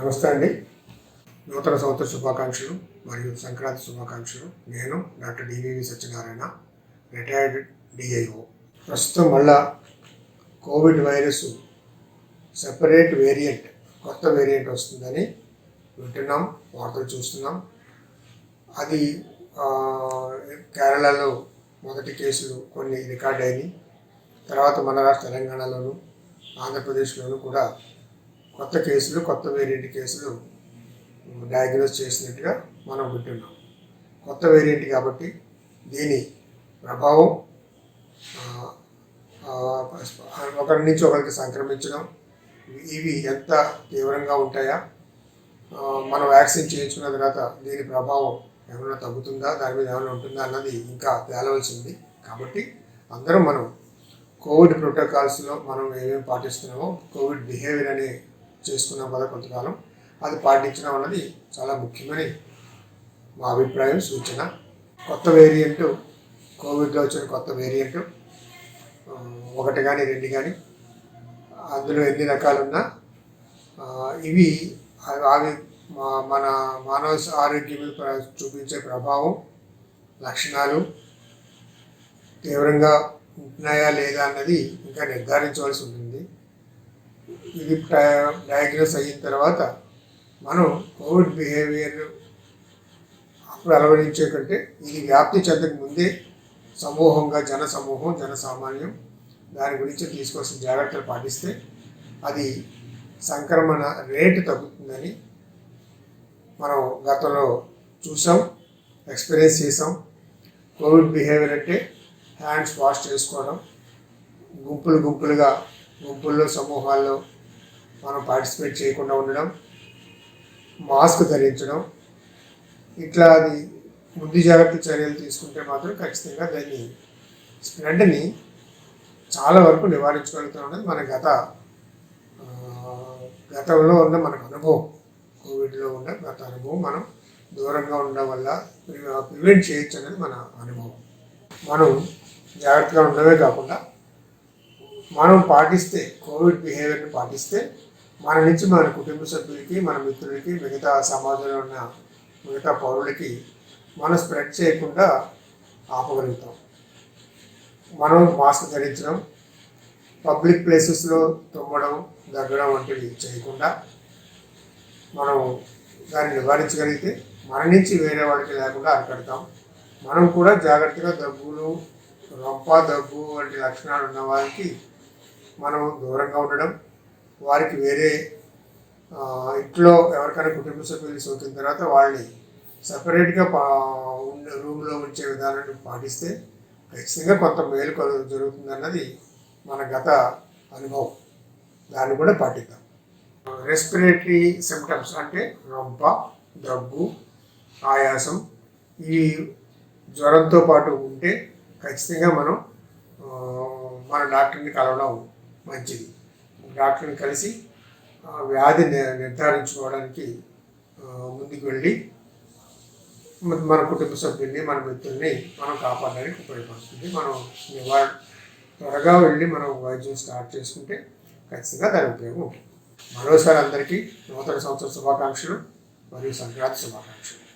నమస్తే అండి. నూతన సంవత్సర శుభాకాంక్షలు మరియు సంక్రాంతి శుభాకాంక్షలు. నేను doctor DVV Satyanarayana retired DIO ప్రస్తుతం మళ్ళా కోవిడ్ వైరస్ సెపరేట్ వేరియంట్ కొత్త వేరియంట్ వస్తుందని వింటున్నాం వార్తలు చూస్తున్నాం. అది కేరళలో మొదటి కేసులు కొన్ని రికార్డ్ అయినాయి. తర్వాత మన రాష్ట్ర తెలంగాణలోను ఆంధ్రప్రదేశ్లోను కూడా కొత్త కేసులు కొత్త వేరియంట్ కేసులు డయాగ్నోస్ చేసినట్టుగా మనం వింటున్నాం. కొత్త వేరియంట్ కాబట్టి దీని ప్రభావం ఒకరి నుంచి ఒకరికి సంక్రమించడం ఇవి ఎంత తీవ్రంగా ఉంటాయా మనం వ్యాక్సిన్ చేయించుకున్న తర్వాత దీని ప్రభావం ఏమైనా తగ్గుతుందా దాని మీద ఏమైనా ఉంటుందా అన్నది ఇంకా తేలవలసింది. కాబట్టి అందరం మనం కోవిడ్ ప్రోటోకాల్స్లో మనం ఏమేమి పాటిస్తున్నామో కోవిడ్ బిహేవియర్ అనే చేసుకున్నాం కదా కొంతకాలం. అది పాటించడం అన్నది చాలా ముఖ్యమని మా అభిప్రాయం సూచన. కొత్త వేరియంట్ కోవిడ్లో వచ్చిన కొత్త వేరియంట్ ఒకటి కానీ రెండు కానీ అందులో ఎన్ని రకాలున్నా ఇవి అవి మా- మన మానవ ఆరోగ్యం చూపించే ప్రభావం లక్షణాలు తీవ్రంగా ఉంటున్నాయా లేదా అన్నది ఇంకా నిర్ధారించవలసి ఉంటుంది. ఇది డయాగ్నోస్ అయిన తర్వాత మనం కోవిడ్ బిహేవియర్ అప్పుడు అలవడించే కంటే ఇది వ్యాప్తి చెందక ముందే సమూహంగా జన సమూహం జన సామాన్యం దాని గురించి తీసుకోవాల్సిన జాగ్రత్తలు పాటిస్తే అది సంక్రమణ రేటు తగ్గుతుందని మనం గతంలో చూసాం ఎక్స్పీరియన్స్ చేసాం. కోవిడ్ బిహేవియర్ అంటే హ్యాండ్స్ వాష్ చేసుకోవడం గుంపులు గుంపులుగా గుంపుల్లో సమూహాల్లో మనం పార్టిసిపేట్ చేయకుండా ఉండడం మాస్క్ ధరించడం ఇట్లా అది ముందు జాగ్రత్త చర్యలు తీసుకుంటే మాత్రం ఖచ్చితంగా దాన్ని స్ప్రెడ్ని చాలా వరకు నివారించగలుగుతాం అనేది మన గత గతంలో ఉన్న మనకు అనుభవం. కోవిడ్లో ఉన్న గత అనుభవం మనం దూరంగా ఉండడం వల్ల ప్రివెంట్ చేయొచ్చు అనేది మన అనుభవం. మనం జాగ్రత్తగా ఉండడమే కాకుండా మనం పాటిస్తే కోవిడ్ బిహేవియర్ని పాటిస్తే మన నుంచి మన కుటుంబ సభ్యులకి మన మిత్రులకి మిగతా సమాజంలో ఉన్న మిగతా పౌరులకి మనం స్ప్రెడ్ చేయకుండా ఆపగలుగుతాం. మనం మాస్క్ ధరించడం పబ్లిక్ ప్లేసెస్లో తుమ్మడం దగ్గడం వంటివి చేయకుండా మనం దాన్ని నివారించగలిగితే మన నుంచి వేరే వాళ్ళకి లేకుండా అరికడతాం. మనం కూడా జాగ్రత్తగా దగ్గులు రొంప దగ్గు వంటి లక్షణాలు ఉన్న వారికి మనం దూరంగా ఉండడం వారికి వేరే ఇంట్లో ఎవరికైనా కుటుంబ సభ్యులు సోకిన తర్వాత వాళ్ళని సపరేట్గా పా ఉండే రూమ్లో ఉంచే విధానాన్ని పాటిస్తే ఖచ్చితంగా కొంత మేలు కలుగు జరుగుతుంది అన్నది మన గత అనుభవం. దాన్ని కూడా పాటిద్దాం. రెస్పిరేటరీ సిమ్టమ్స్ అంటే రొంప దగ్గు ఆయాసం ఈ జ్వరంతో పాటు ఉంటే ఖచ్చితంగా మనం మన డాక్టర్ని కలవడం మంచిది. డాక్టర్ని కలిసి వ్యాధి నిర్ధారించుకోవడానికి ముందుకు వెళ్ళి మన- మన కుటుంబ సభ్యుల్ని మన మిత్రుల్ని మనం కాపాడడానికి ఉపయోగపడుతుంది. మనం నివారణ త్వరగా వెళ్ళి మనం వైద్యం స్టార్ట్ చేసుకుంటే ఖచ్చితంగా దాని ఉపయోగం ఉంటుంది. మరోసారి అందరికీ నూతన సంవత్సర శుభాకాంక్షలు మరియు సంక్రాంతి శుభాకాంక్షలు.